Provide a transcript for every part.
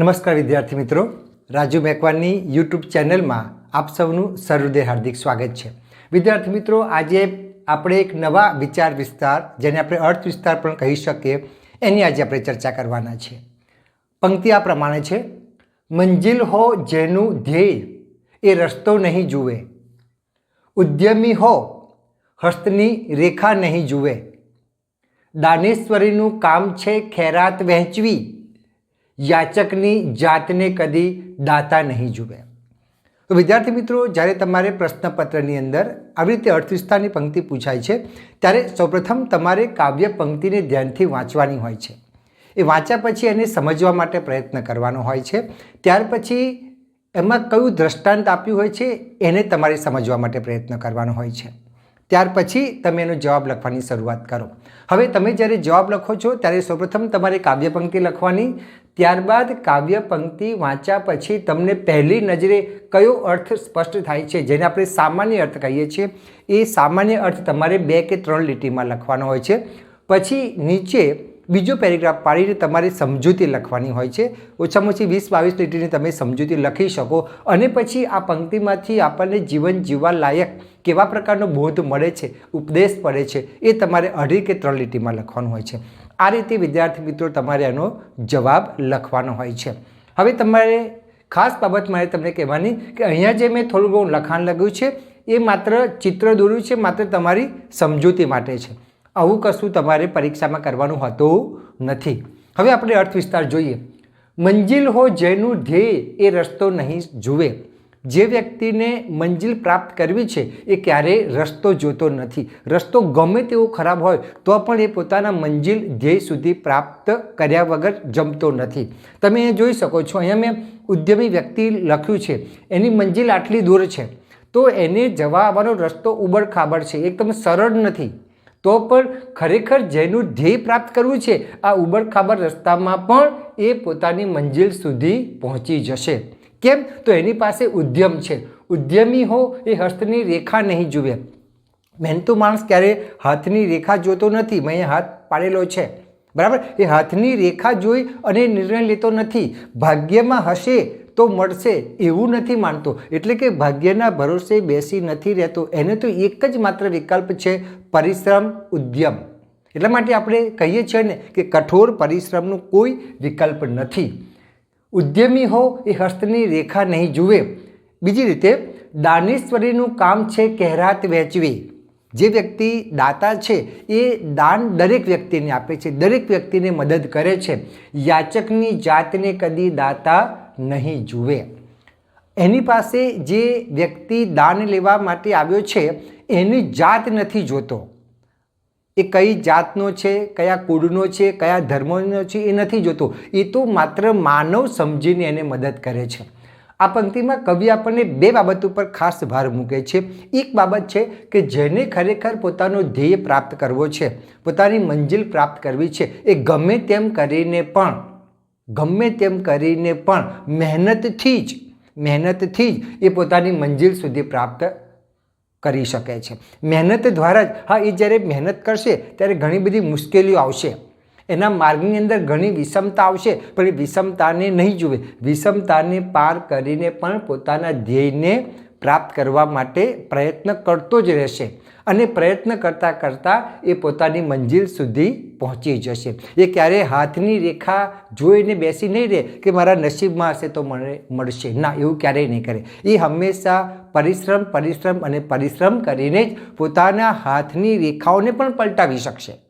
નમસ્કાર વિદ્યાર્થી મિત્રો. રાજુ મેકવાનની યુટ્યુબ ચેનલમાં આપ સૌનું સહૃદય હાર્દિક સ્વાગત છે. વિદ્યાર્થી મિત્રો, આજે આપણે એક નવા વિચાર વિસ્તાર, જેને આપણે અર્થ વિસ્તાર પણ કહી શકીએ, એની આજે આપણે ચર્ચા કરવાના છે. પંક્તિ આ પ્રમાણે છે. મંજિલ હો જેનું ધ્યેય, એ રસ્તો નહીં જુએ. ઉદ્યમી હો, હસ્તની રેખા નહીં જુએ. દાનેશ્વરીનું કામ છે ખેરાત વહેંચવી. યાચકની જાતને કદી દાતા નહીં જુએ. તો વિદ્યાર્થી મિત્રો, જ્યારે તમારે પ્રશ્નપત્રની અંદર આવી રીતે અર્થવિસ્તારની પંક્તિ પૂછાય છે, ત્યારે સૌપ્રથમ તમારે કાવ્ય પંક્તિને ધ્યાનથી વાંચવાની હોય છે. એ વાંચ્યા પછી એને સમજવા માટે પ્રયત્ન કરવાનો હોય છે. ત્યાર પછી એમાં કયું દ્રષ્ટાંત આપ્યું હોય છે, એને તમારે સમજવા માટે પ્રયત્ન કરવાનો હોય છે. ત્યાર પછી તમે એનો જવાબ લખવાની શરૂઆત કરો. હવે તમે જ્યારે જવાબ લખો છો, ત્યારે સૌપ્રથમ તમારે કાવ્ય પંક્તિ લખવાની, ત્યારબાદ કાવ્ય પંક્તિ વાંચ્યા પછી તમને પહેલી નજરે કયો અર્થ સ્પષ્ટ થાય છે, જેને આપણે સામાન્ય અર્થ કહીએ છીએ, એ સામાન્ય અર્થ તમારે બે કે ત્રણ લીટીમાં લખવાનો હોય છે. પછી નીચે બીજો પેરેગ્રાફ પાડીને તમારે સમજૂતી લખવાની હોય છે. ઓછામાં ઓછી વીસ બાવીસ લીટીની તમે સમજૂતી લખી શકો. અને પછી આ પંક્તિમાંથી આપણને જીવન જીવવા લાયક કેવા પ્રકારનો બોધ મળે છે, ઉપદેશ પડે છે, એ તમારે અઢી કે ત્રણ લીટીમાં લખવાનું હોય છે. આ રીતે વિદ્યાર્થી મિત્રો તમારે એનો જવાબ લખવાનો હોય છે. હવે તમારે ખાસ બાબત મારે તમને કહેવાની કે અહીંયા જે મેં થોડું ઘણું લખાણ લખ્યું છે, એ માત્ર ચિત્ર દોર્યું છે, માત્ર તમારી સમજૂતી માટે છે. આવું કશું તમારે પરીક્ષામાં કરવાનું હોતું નથી. હવે આપણે અર્થ વિસ્તાર જોઈએ. મંજિલ હો જેનું ધ્યેય એ રસ્તો નહીં જુએ. જે વ્યક્તિને મંજિલ પ્રાપ્ત કરવી છે એ ક્યારેય રસ્તો જોતો નથી. રસ્તો ગમે તેવો ખરાબ હોય તો પણ એ પોતાના મંજિલ ધ્યેય સુધી પ્રાપ્ત કર્યા વગર જમતો નથી. તમે એ જોઈ શકો છો. અહીંયા મેં ઉદ્યમી વ્યક્તિ લખ્યું છે. એની મંજિલ આટલી દૂર છે. તો એને જવા આવવાનો રસ્તો ઉબડખાબડ છે. એકદમ સરળ નથી. તો પણ ખરેખર જેનું ધ્યેય પ્રાપ્ત કરવું છે, આ ઉબડખાબડ રસ્તામાં પણ એ પોતાની મંજિલ સુધી પહોંચી જશે. કેમ? તો એની પાસે ઉદ્યમ છે. ઉદ્યમી હો એ હસ્તની રેખા નહીં જુએ. મહેનતુ માણસ ક્યારે હાથની રેખા જોતો નથી, મેં હાથ પાડેલો છે. બરાબર? એ હાથની રેખા જોઈ અને નિર્ણય લેતો નથી. ભાગ્યમાં હશે તો મળશે એવું નથી માનતો. એટલે કે ભાગ્યના ભરોસે બેસી નથી રહેતો. એને તો એક જ માત્ર વિકલ્પ છે પરિશ્રમ ઉદ્યમ. એટલા માટે આપણે કહીએ છીએ ને કે કઠોર પરિશ્રમનો કોઈ વિકલ્પ નથી. ઉદ્યમી હો એ હસ્તની રેખા નહીં જુએ. બીજી રીતે દાનેશ્વરીનું કામ છે કહેરાત વહેંચવી જે વ્યક્તિ દાતા છે એ દાન દરેક વ્યક્તિને આપે છે. દરેક વ્યક્તિને મદદ કરે છે. યાચકની જાતને કદી દાતા નહીં જુએ. એની પાસે જે વ્યક્તિ દાન લેવા માટે આવ્યો છે, એની જાત નથી જોતો. એ કઈ જાતનો છે, કયા કુળનો છે, કયા ધર્મનો છે, એ નથી જોતો. એ તો માત્ર માનવ સમજીને એને મદદ કરે છે. આ પંક્તિમાં કવિ આપણને બે બાબત ઉપર ખાસ ભાર મૂકે છે. એક બાબત છે કે જેને ખરેખર પોતાનો ધ્યેય પ્રાપ્ત કરવો છે, પોતાની મંજિલ પ્રાપ્ત કરવી છે, એ ગમે તેમ કરીને પણ ગમે તેમ કરીને પણ મહેનતથી જ મહેનતથી જ એ પોતાની મંજિલ સુધી પ્રાપ્ત કરી શકે છે. મહેનત દ્વારા જ, હા, એ જ્યારે મહેનત કરશે, ત્યારે ઘણી બધી મુશ્કેલીઓ આવશે. એના માર્ગની અંદર ઘણી વિષમતા આવશે, પણ એ વિષમતાને નહીં જુએ. વિષમતાને પાર કરીને પણ પોતાના ધ્યેયને પ્રાપ્ત કરવા માટે પ્રયત્ન કરતો જ રહેશે. અને પ્રયત્ન કરતાં કરતાં એ પોતાની મંજિલ સુધી પહોંચી જશે. એ ક્યારેય હાથની રેખા જોઈને બેસી નહીં રહે કે મારા નસીબમાં હશે તો મને મળશે. ના, એવું ક્યારેય નહીં કરે. એ હંમેશા પરિશ્રમ પરિશ્રમ અને પરિશ્રમ કરીને જ પોતાના હાથની રેખાઓને પણ પલટાવી શકશે.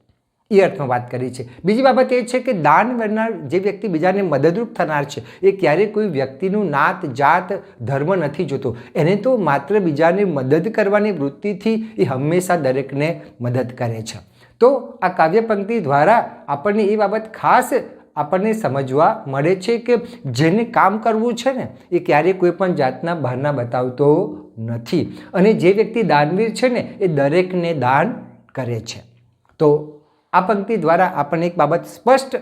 એ અર્થમાં વાત કરી છે. બીજી બાબત એ છે કે દાન કરનાર જે વ્યક્તિ બીજાને મદદરૂપ થનાર છે, એ ક્યારેય કોઈ વ્યક્તિનું નાત, જાત, ધર્મ નથી જોતો. એને તો માત્ર બીજાને મદદ કરવાની વૃત્તિથી એ હંમેશા દરેકને મદદ કરે છે. તો આ કાવ્ય પંક્તિ દ્વારા આપણને એ બાબત ખાસ આપણને સમજવા મળે છે કે જેને કામ કરવું છે ને, એ ક્યારેય કોઈ પણ જાતના બહારના બતાવતો નથી. અને જે વ્યક્તિ દાનવીર છે ને, એ દરેકને દાન કરે છે. તો આ પંક્તિ દ્વારા આપણને એક બાબત સ્પષ્ટ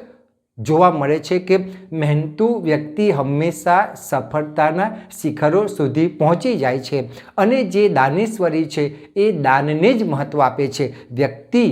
જોવા મળે છે કે મહેનતુ વ્યક્તિ હંમેશા સફળતાના શિખરો સુધી પહોંચી જાય છે અને જે દાનેશ્વરી છે એ દાનને જ મહત્ત્વ આપે છે. વ્યક્તિ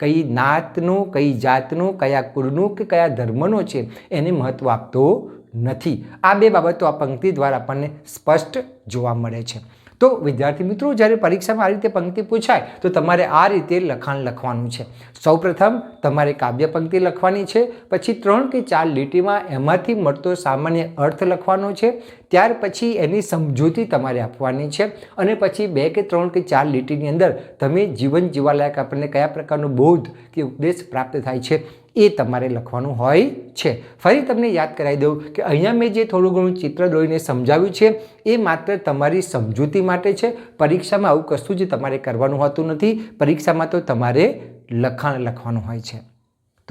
કઈ નાતનો, કઈ જાતનો, કયા કુળનો કે કયા ધર્મનો છે એને મહત્ત્વ આપતો નથી. આ બે બાબતો આ પંક્તિ દ્વારા આપણને સ્પષ્ટ જોવા મળે છે. તો વિદ્યાર્થી મિત્રો, જ્યારે પરીક્ષામાં આ રીતે પંક્તિ પૂછાય, તો તમારે આ રીતે લખાણ લખવાનું છે. સૌપ્રથમ તમારે કાવ્ય પંક્તિ લખવાની છે, પછી ત્રણ કે ચાર લીટીમાં એમાંથી મળતો સામાન્ય અર્થ લખવાનો છે, ત્યાર પછી એની સમજૂતી તમારે આપવાની છે, અને પછી બે કે ત્રણ કે ચાર લીટીની અંદર તમે જીવન જીવાલાયક આપણને કયા પ્રકારનો બોધ કે ઉપદેશ પ્રાપ્ત થાય છે એ તમારે લખવાનું હોય છે. ફરી તમને યાદ કરાવી દઉં કે અહીંયા મેં જે થોડું ઘણું ચિત્ર દોરીને સમજાવ્યું છે, એ માત્ર તમારી સમજૂતી માટે છે. પરીક્ષામાં આવું કશું જ તમારે કરવાનું હોતું નથી. પરીક્ષામાં તો તમારે લખાણ લખવાનું હોય છે.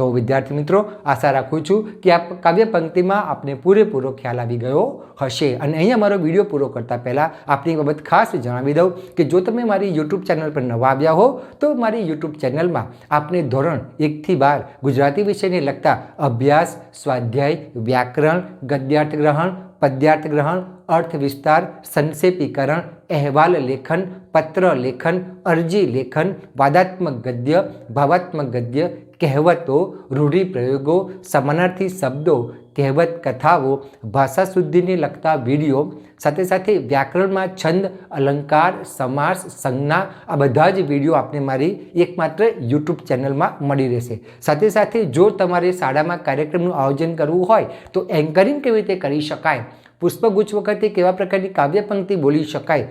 તો વિદ્યાર્થી મિત્રો, આશા રાખું છું કે આ કાવ્ય પંક્તિમાં આપને પૂરેપૂરો ખ્યાલ આવી ગયો હશે. અને અહીંયા મારો વીડિયો પૂરો કરતાં પહેલાં આપની બાબત ખાસ જણાવી દઉં કે જો તમે મારી યુટ્યુબ ચેનલ પર નવા આવ્યા હો, તો મારી યુટ્યુબ ચેનલમાં આપને ધોરણ એકથી બાર ગુજરાતી વિષયને લગતા અભ્યાસ, સ્વાધ્યાય, વ્યાકરણ, ગદ્યાર્થ ગ્રહણ, પદ્યાર્થ ગ્રહણ, અર્થ વિસ્તાર, સંક્ષેપીકરણ, અહેવાલ લેખન, પત્ર લેખન, અરજી લેખન, વાદાત્મક ગદ્ય, ભાવાત્મક ગદ્ય કહેવતો, રૂઢિપ્રયોગો, સમાનાર્થી શબ્દો, કહેવત કથાઓ, ભાષા શુદ્ધિને લગતા વીડિયો, સાથે સાથે વ્યાકરણમાં છંદ, અલંકાર, સમાસ, સંજ્ઞા, આ બધા જ વીડિયો આપને મારી એકમાત્ર યુટ્યુબ ચેનલમાં મળી રહેશે. સાથે સાથે જો તમારે શાળામાં કાર્યક્રમનું આયોજન કરવું હોય, તો એન્કરિંગ કેવી રીતે કરી શકાય? પુષ્પગુચ્છ વખતે કેવા પ્રકારની કાવ્ય પંક્તિ બોલી શકાય?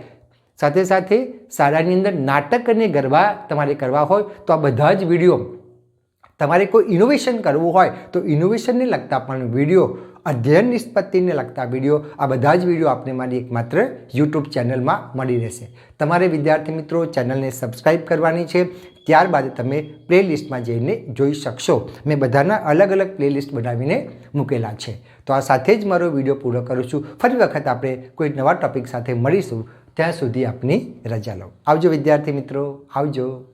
સાથે સાથે શાળાની અંદર નાટક અને ગરબા તમારે કરવા હોય, તો આ બધા જ વીડિયો તમારે કોઈ ઇનોવેશન કરવું હોય તો ઇનોવેશનને લગતા પણ વીડિયો અધ્યયન નિષ્પત્તિને લગતા વીડિયો આ બધા જ વીડિયો આપને મારી એકમાત્ર યુટ્યુબ ચેનલમાં મળી રહેશે. તમારે વિદ્યાર્થી મિત્રો ચેનલને સબસ્ક્રાઈબ કરવાની છે, ત્યારબાદ તમે પ્લેલિસ્ટમાં જઈને જોઈ શકશો. મેં બધાના અલગ અલગ પ્લેલિસ્ટ બનાવીને મૂકેલા છે. તો આ સાથે જ મારો વીડિયો પૂરો કરું છું. ફરી વખત આપણે કોઈ નવા ટોપિક સાથે મળીશું. ત્યાં સુધી આપની રજા લો. આવજો વિદ્યાર્થી મિત્રો. આવજો.